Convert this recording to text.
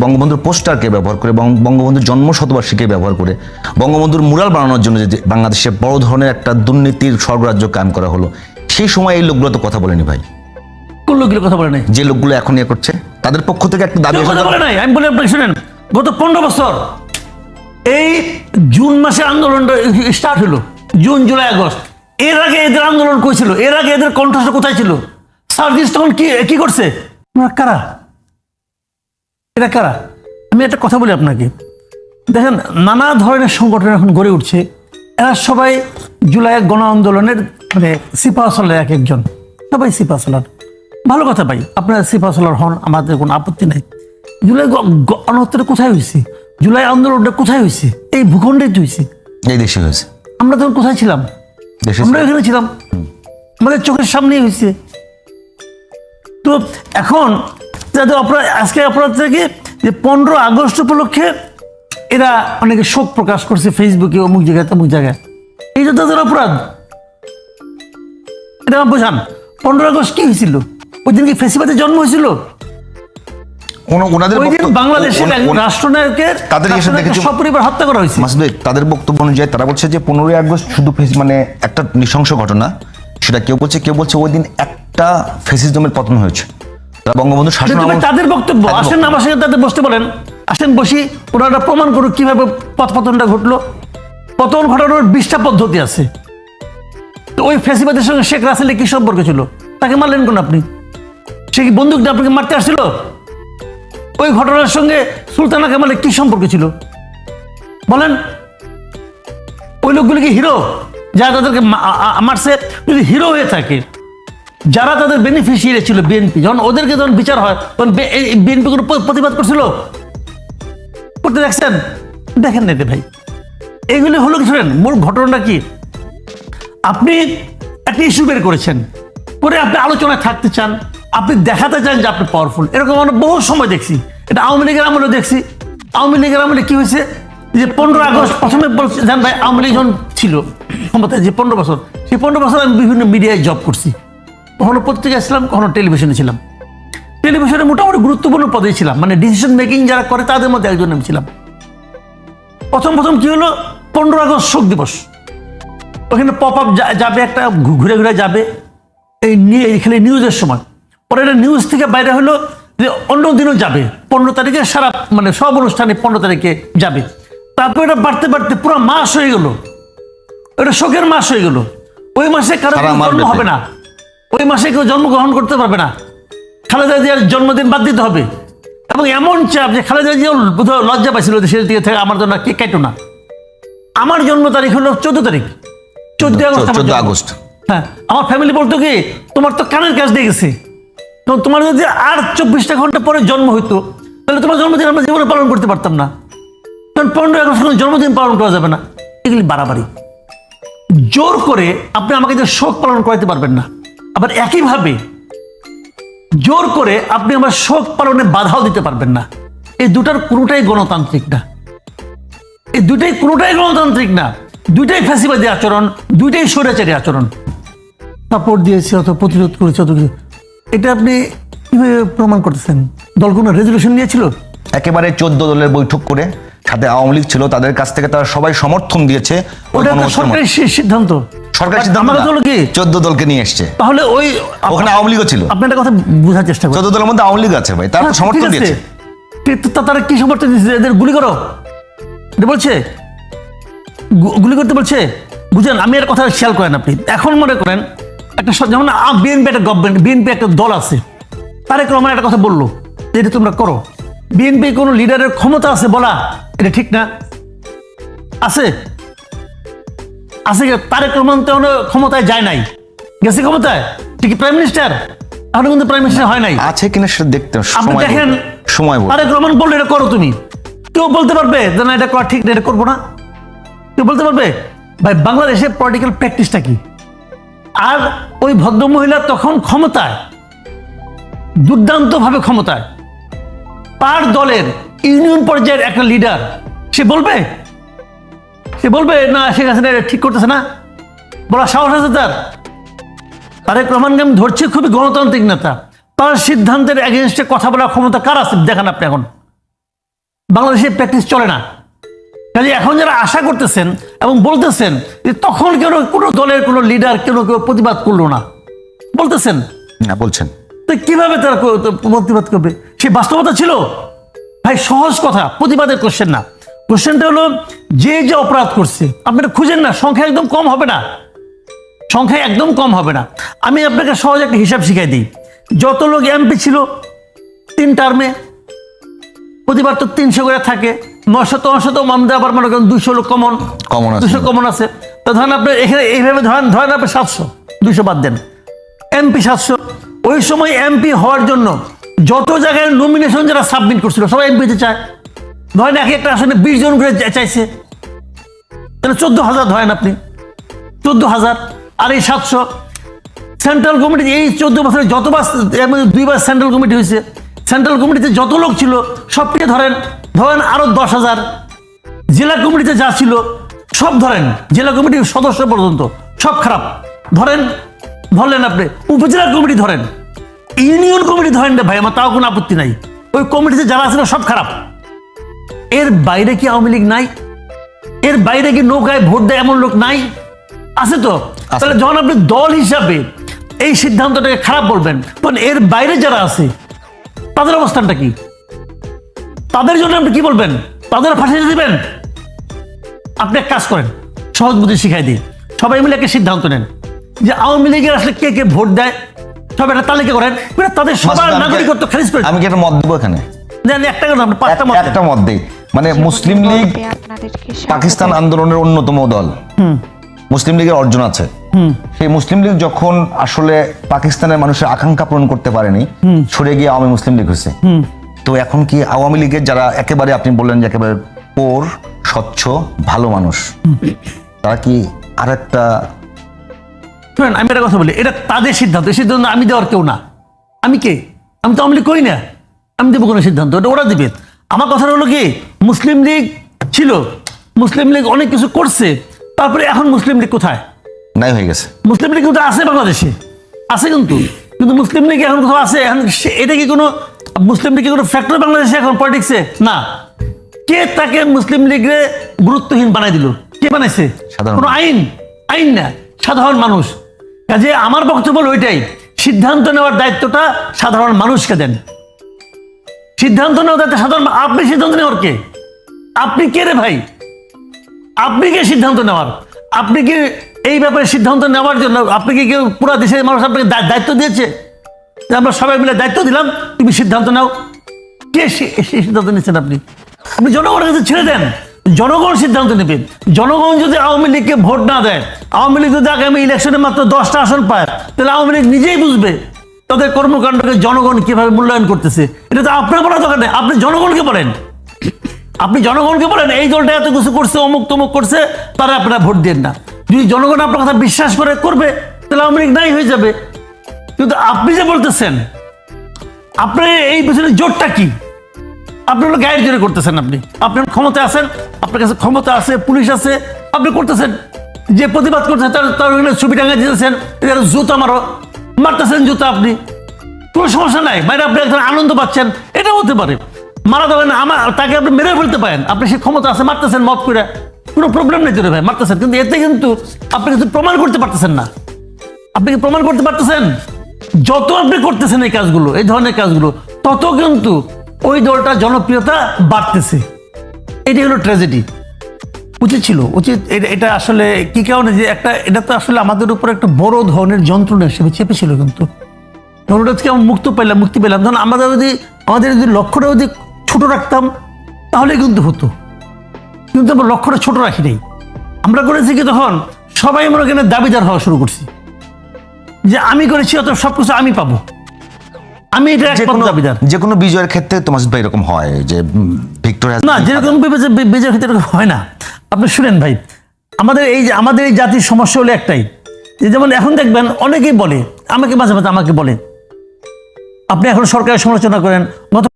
বঙ্গবন্ধুর পোস্টারকে ব্যবহার করে বঙ্গ- বঙ্গবন্ধুর জন্ম শতবার্ষিকী ব্যবহার করে বঙ্গবন্ধুর মুরাল বানানোর জন্য যে বাংলাদেশে বড় ধরনের একটা দুর্নীতির স্বর্গরাজ্য কায়েম করা হলো সেই সময় এই লোকগুলো তো কথা বলেনি ভাই। কোন লোকগুলো কথা বলে নাই? যে লোকগুলো এখন ইয়ে করছে তাদের পক্ষ থেকে একটা দাবি কথা বলে। নাই? আমি বলি আপনাকে শুনেন গত পনেরো বছর এই জুন মাসে আন্দোলনটা স্টার্ট হলো জুন জুলাই আগস্ট। এর আগে এদের আন্দোলন করেছিল এর আগে এদের কণ্ঠস্ব কোথায় ছিল? সার্ভিস তখন কি কি করছে? কারা? এরা কারা? আমি একটা কথা বলি আপনাকে। দেখেন নানা ধরনের সংগঠন এখন গড়ে উঠছে। এরা সবাই জুলাই গণ আন্দোলনের মানে সিপাহসালার এক একজন। সবাই সিপাহসালার ভালো কথা ভাই আপনারা সিপাহসালার হন আমাদের কোনো আপত্তি নাই। জুলাই গণহত্যাটা কোথায় হয়েছে জুলাই আন্দোলনটা কোথায় হয়েছে এই ভূখণ্ডেই তো হয়েছে এই দেশে হয়েছে আমরা তখন কোথায় ছিলাম? আমরা এখানে ছিলাম। আমাদের চোখের সামনেই হয়েছে তো এখন যাদের অপরাধ আজকে অপরাধ থেকে যে পনেরো আগস্ট উপলক্ষে এরা অনেকে শোক প্রকাশ করছে ফেসবুকে অমুক জায়গায় তমুক জায়গায়। এই যে তাদের অপরাধ। এটা আমার বোঝান। পনেরো আগস্ট কি হয়েছিল? ওই দিন কি ফেসিবাদের জন্ম হয়েছিল? ওনাদের ওই দিন বক্তব্য- বাংলাদেশের ওনা- একজন ওনা- রাষ্ট্রনায়কের তাদের এসে রাষ্ট্রনায়কের দেখেছি- সপরিবার হত্যা করা হয়েছে। মাসুদ ভাই, তাদের বক্তব্য অনুযায়ী তারা বলছে যে পনেরোই আগস্ট শুধু ফেস- মানে একটা নৃশংস ঘটনা। সেটা কেউ বলছে কেউ বলছে ওই দিন একটা ফেসিজমের পতন হয়েছে। তারা বঙ্গবন্ধু শাসন তাদের বক্তব্য আসেন আমার তাদের বসতে বলেন। আসেন বসি ওনারা প্রমাণ করুক কীভাবে পথ পতনটা ঘটলো। পতন ঘটানোর বিশটা পদ্ধতি আছে। তো ওই ফেসিবাদের সঙ্গে শেখ রাসেলের কি সম্পর্ক ছিল? তাকে মারলেন কোন আপনি? সে কি বন্দুক দিয়ে আপনাকে মারতে আসছিল? ওই ঘটনার সঙ্গে সুলতানা কামালের কি সম্পর্ক ছিল? বলেন। ওই লোকগুলো কি হিরো? যারা তাদেরকে মারছে যদি হিরো হয়ে থাকে যারা তাদের বেনিফিশিয়ারি ছিল বিএনপি যখন ওদেরকে যখন বিচার হয়, তখন বিএনপি কোনো প্রতিবাদ করছিল? করতে দেখছেন? দেখেন না ভাই। এগুলি হলো শোনেন? মূল ঘটনাটা কি? আপনি একটা ইস্যু বের করেছেন, করে আপনি আলোচনায় থাকতে চান, আপনি দেখাতে চান যে আপনি পাওয়ারফুল এরকম আমরা বহু সময় দেখছি। এটা আওয়ামী লীগের আমলে দেখছি। আওয়ামী লীগের আমলে কি হয়েছে? যে পনেরো আগস্ট, প্রথমে বলছে, জান ভাই, আওয়ামী লীগ যখন ছিল, ক্ষমতায় যে পনেরো বছর, সেই পনেরো বছর আমি বিভিন্ন মিডিয়ায় জব করছি। কখনো পত্রিকায় ছিলাম কখনো টেলিভিশনে ছিলাম। টেলিভিশনে মোটামুটি গুরুত্বপূর্ণ পদে ছিলাম। মানে ডিসিশন মেকিং যারা করে তাদের মধ্যে একজন আমি ছিলাম। প্রথম প্রথম কি হলো? পনেরো আগস্ট শোক দিবস। ওখানে পপ আপ যাবে একটা ঘুরে ঘুরে যাবে। এই নিয়ে এখানে নিউজের সময়। পরে এটা নিউজ থেকে বাইরে হলো যে অন্য দিনও যাবে। পনেরো তারিখে সারা মানে সব অনুষ্ঠানে পনেরো তারিখে যাবে। তারপর এটা বাড়তে বাড়তে পুরো মাস হয়ে গেল। এটা শোকের মাস হয়ে গেল। ওই মাসে কারও হবে না। ওই মাসে কেউ জন্মগ্রহণ করতে পারবে না। খালেদা জিয়ার জন্মদিন বাদ দিতে হবে। এবং এমন চাপ যে খালেদা জিয়াও বোধহয় লজ্জা পাইছিল দেশের দিকে থেকে আমার জন্য কে কেটো না। আমার জন্ম তারিখ হলো চোদ্দ তারিখ। চোদ্দ আগস্ট আমার 14 জন্ম। আগস্ট। হ্যাঁ আমার ফ্যামিলি বলতো কি তোমার তো কানের কাজ দিয়ে গেছে। তো তোমার যদি আর চব্বিশটা ঘণ্টা পরে জন্ম হইতো তাহলে তোমার জন্মদিন আমরা জীবনে পালন করতে পারতাম না। কারণ পনেরোই আগস্ট কোনো জন্মদিন পালন করা যাবে না। এগুলি বাড়াবাড়ি। জোর করে আপনি আমাকে যে শোক পালন করাতে পারবেন না। আবার একইভাবে জোর করে আপনি আমার শোক পালনে বাধাও দিতে পারবেন না। এই দুটার কোনোটাই গণতান্ত্রিক না। এই দুটাই কোনোটাই গণতান্ত্রিক না। দুইটাই ফ্যাসিবাদী আচরণ দুইটাই স্বৈরাচারী আচরণ। সাপোর্ট দিয়েছে অত প্রতিরোধ করেছে অত এটা আপনি কীভাবে প্রমাণ করতেছেন? দল কোনো রেজলিউশন নিয়েছিল? একেবারে চোদ্দ দলের বৈঠক করে সাথে আওয়ামী লীগ ছিল তাদের কাছ থেকে তারা সবাই সমর্থন দিয়েছে। ওটা সরকারি সিদ্ধান্ত। সরকারি সিদ্ধান্ত কি? চোদ্দ দলকে নিয়ে এসছে। তাহলে ওই ওখানে আওয়ামী লীগও ছিল। আপনি একটা কথা বোঝার চেষ্টা চোদ্দ দলের মধ্যে আওয়ামী লীগ আছে ভাই তারা হ্যাঁ, সমর্থন। দিয়েছে। তারা কি সমর্থন এদের গুলি করো। এটা বলছে? গুলি করতে বলছে? বুঝেন আমি এর কথা খেয়াল করেন আপনি। এখন মনে করেন একটা যেমন বিএনপি একটা গভর্নমেন্ট বিএনপি একটা দল আছে। তারেক রহমান একটা কথা বলল এটা তোমরা করো। বিএনপি কোনো লিডারের ক্ষমতা আছে বলা। এটা ঠিক না? আছে। আছে? তারেক রহমান তো ক্ষমতায় যায় নাই। গেছে ক্ষমতায়? ঠিক প্রাইম মিনিস্টার এখনও কিন্তু প্রাইম মিনিস্টার হয় নাই। আছে কিনা সেটা দেখতে আপনি দেখেন সময় তারেক রহমান বলল এটা করো তুমি। কেউ বলতে পারবে যে না এটা করা ঠিক না এটা করব না। কেউ বলতে পারবে ভাই বাংলাদেশে পলিটিক্যাল প্র্যাকটিসটা কি? আর ওই ভদ্র মহিলা তখন ক্ষমতায় দুর্দান্ত ভাবে ক্ষমতায়। তার দলের ইউনিয়ন পর্যায়ের একটা লিডার সে বলবে? সে বলবে না শেখ হাসিনা এটা ঠিক করতেছে না। বলা সাহস আছে তার। তারেক রহমানকে আমি ধরছি খুবই গণতান্ত্রিক নেতা। তার সিদ্ধান্তের এগেনস্টে কথা বলার ক্ষমতা কার আছে? দেখান আপনি এখন। বাংলাদেশে প্র্যাকটিস চলে না। কাজে এখন যারা আশা করতেছেন এবং বলতেছেন যে তখন কেন কোনো দলের কোনো লিডার কেন কেউ প্রতিবাদ করল না? বলতেছেন। না বলছেন। তো কীভাবে তারা প্রতিবাদ করবে? সে বাস্তবতা ছিল? ভাই সহজ কথা প্রতিবাদের কোশ্চেন না। কোশ্চেনটা হলো যে যে অপরাধ করছে আপনারা খুঁজেন না সংখ্যা একদম কম হবে না। সংখ্যা একদম কম হবে না। আমি আপনাকে সহজ একটা হিসাব শিখাই দিই। যত লোক এমপি ছিল তিন টার্মে প্রতিবার তো তিনশো করে থাকে। নশত অশত মামদা আবার মনে করেন দুইশো লোক কমন কমন দুশো কমন আছে। তো ধরেন আপনি এখানে এইভাবে ধরেন ধরেন আপনি সাতশো দুইশো বাদ দেন। এমপি সাতশো। ওই সময় এমপি হওয়ার জন্য যত জায়গায় নমিনেশন যারা সাবমিট করছিল, সবাই এমপিতে চায়। ধরেন এক একটা আসনে বিশ জন করে চাইছে। তাহলে চোদ্দ হাজার ধরেন আপনি। চোদ্দ হাজার আর এই সাতশো। সেন্ট্রাল কমিটি এই চোদ্দ বছরে যতবার এর মধ্যে দুইবার সেন্ট্রাল কমিটি হয়েছে। সেন্ট্রাল কমিটিতে যত লোক ছিল, সবকে ধরেন ধরেন আরও দশ হাজার জেলা কমিটিতে যা ছিল, সব ধরেন, জেলা কমিটির সদস্য পর্যন্ত, সব খারাপ। ধরেন, ধরলেন আপনি, উপজেলা কমিটি ধরেন। ইউনিয়ন কমিটি ধরেন রে ভাই আমার তাও কোনো আপত্তি নাই। ওই কমিটিতে যারা ছিল সব খারাপ। এর বাইরে কি আওয়ামী লীগ নাই? এর বাইরে কি নৌকায় ভোট দেয় এমন লোক নাই? আছে তো? তাহলে যখন আপনি দল হিসাবে এই সিদ্ধান্তটাকে খারাপ বলবেন তখন এর বাইরে যারা আছে তাদের অবস্থানটা কি? তাদের জন্য আপনি কি বলবেন? তাদের ফাঁসিয়ে দিবেন? আপনি এক কাজ করেন সহজ বুদ্ধি শিখাই দিই সবাই মিলে একটা সিদ্ধান্ত নেন যে আওয়ামী লীগের আসলে কে কে ভোট দেয় সব একটা তালিকা করেন। করে তাদের সবার নাগরিকত্ব খারিজ করে আমি কি একটা মত দেবো এখানে? একটা পাঁচটা মত একটা মত দিই। মানে মুসলিম লীগ পাকিস্তান আন্দোলনের অন্যতম দল। মুসলিম লীগের অর্জন আছে। সেই মুসলিম লীগ যখন আসলে পাকিস্তানের মানুষের আকাঙ্ক্ষা পূরণ করতে পারেনি সরে গিয়ে আওয়ামী মুসলিম লীগ হয়েছে। তো এখন কি আওয়ামী লীগের যারা একেবারে আপনি বললেন যে একেবারে পোর স্বচ্ছ ভালো মানুষ তারা কি আরেকটা শুনেন আমি একটা কথা বলি এটা তাদের সিদ্ধান্ত এই সিদ্ধান্ত আমি দেওয়ার কেউ না। আমি কে? আমি তো আওয়ামী লীগ করি না। আমি দেবো কোনো সিদ্ধান্ত এটা ওরা দিবে। আমার কথা হলো কি মুসলিম লীগ ছিল মুসলিম লীগ অনেক কিছু করছে তারপরে এখন মুসলিম লীগ কোথায়? নাই হয়ে গেছে। মুসলিম লীগ কিন্তু আছে বাংলাদেশে? আছে কিন্তু। কিন্তু মুসলিম লীগ এখন কোথাও আছে? এখন এটা কি কোনো মুসলিম লীগ কি কোনো ফ্যাক্টর বাংলাদেশে এখন পলিটিক্সে না। কে তাকে মুসলিম লীগে গুরুত্বহীন বানাই দিল? কে বানাইছে? কোনো আইন? আইন না। সাধারণ মানুষ। কাজে আমার বক্তব্য ওইটাই। সিদ্ধান্ত নেওয়ার দায়িত্বটা সাধারণ মানুষকে দেন। সিদ্ধান্ত নেওয়ার দায়িত্ব সাধারণ আপনি সিদ্ধান্ত নেওয়ার কে? আপনি কে রে ভাই? আপনি কে সিদ্ধান্ত নেওয়ার? আপনি কি এই ব্যাপারে সিদ্ধান্ত নেওয়ার জন্য আপনি কি কেউ পুরো দেশের মানুষ আপনাকে দায়িত্ব দিয়েছে? আমরা সবাই মিলে দায়িত্ব দিলাম, তুমি সিদ্ধান্ত নাও। কে সিদ্ধান্ত নিচ্ছেন আপনি? আপনি জনগণের কাছে ছেড়ে দেন। জনগণ সিদ্ধান্ত নেবে। জনগণ যদি আওয়ামী লীগকে ভোট না দেয়, আওয়ামী লীগ যদি আগামী ইলেকশনে মাত্র দশটা আসন পায়, তাহলে আওয়ামী লীগ নিজেই বুঝবে তাদের কর্মকাণ্ডকে জনগণ কীভাবে মূল্যায়ন করতেছে। এটা তো আপনার বলা দরকার নেই, আপনি জনগণকে বলেন। আপনি জনগণকে বলেন, এই দলটা এত কিছু করছে, অমুক তমুক করছে, তারা আপনারা ভোট দেন না। যদি জনগণ আপনার কথা বিশ্বাস করে করবে, তাহলে আওয়ামী লীগ নাই হয়ে যাবে। কিন্তু আপনি যে বলতেছেন, আপনার এই পিছনে জোরটা কি? আপনি গায়ের জোরে করতেছেন আপনি। আপনার ক্ষমতা আছেন, আপনার কাছে ক্ষমতা আছে, পুলিশ আছে, আপনি করতেছেন। যে প্রতিবাদ করছে তার তার ছবি টাঙা দিতেছেন জুতা মারো, মারতেছেন জুতা আপনি। কোনো সমস্যা নাই, বাইরে আপনি একজন আনন্দ পাচ্ছেন এটা হতে পারে। মারা দেবেন আমার, তাকে আপনি মেরে ফেলতে পারেন। আপনি সে ক্ষমতা আছে, মারতেছেন মত করে। কোনো প্রবলেম নেই তোরে ভাই, মারতেছেন। কিন্তু এতে কিন্তু আপনি কিন্তু প্রমাণ করতে পারতেছেন না। আপনি কি প্রমাণ করতে পারতেছেন? যত আপনি করতেছেন এই কাজগুলো, এই ধরনের কাজগুলো, তত কিন্তু ওই দলটার জনপ্রিয়তা বাড়তেছে। এটি হলো ট্র্যাজেডি উচিত ছিল, উচিত এটা- আসলে কি কারণে যে একটা এটা তো আসলে আমাদের উপর একটা বড় ধরনের যন্ত্রণা হিসেবে চেপেছিল কিন্তু। ধরুন আজকে আমরা মুক্ত পেলাম, মুক্তি পেলাম। ধরুন আমরা যদি আমাদের যদি লক্ষ্যটা যদি ছোট রাখতাম তাহলে কিন্তু হতো। কিন্তু আমরা লক্ষ্যটা ছোট রাখি নাই। আমরা করেছি কি তখন? সবাই মনে করেন দাবিদার হওয়া শুরু করছি। যে আমি করেছি অত সব কিছু আমি পাবো। আমি এটা একমাত্র দাবিদার যে কোনো বিজয়ের ক্ষেত্রে তোমার ভাই এরকম হয় যে ভিক্টোরিয়া না যেরকম বিজয়ের বেজার ক্ষেত্রে এরকম হয় না। আপনি শুনেন ভাই আমাদের এই যে আমাদের এই জাতির সমস্যা হলো একটাই। যে যেমন এখন দেখবেন অনেকেই বলে আমাকে মাঝে মাঝে আমাকে বলে আপনি এখন সরকারের সমালোচনা করেন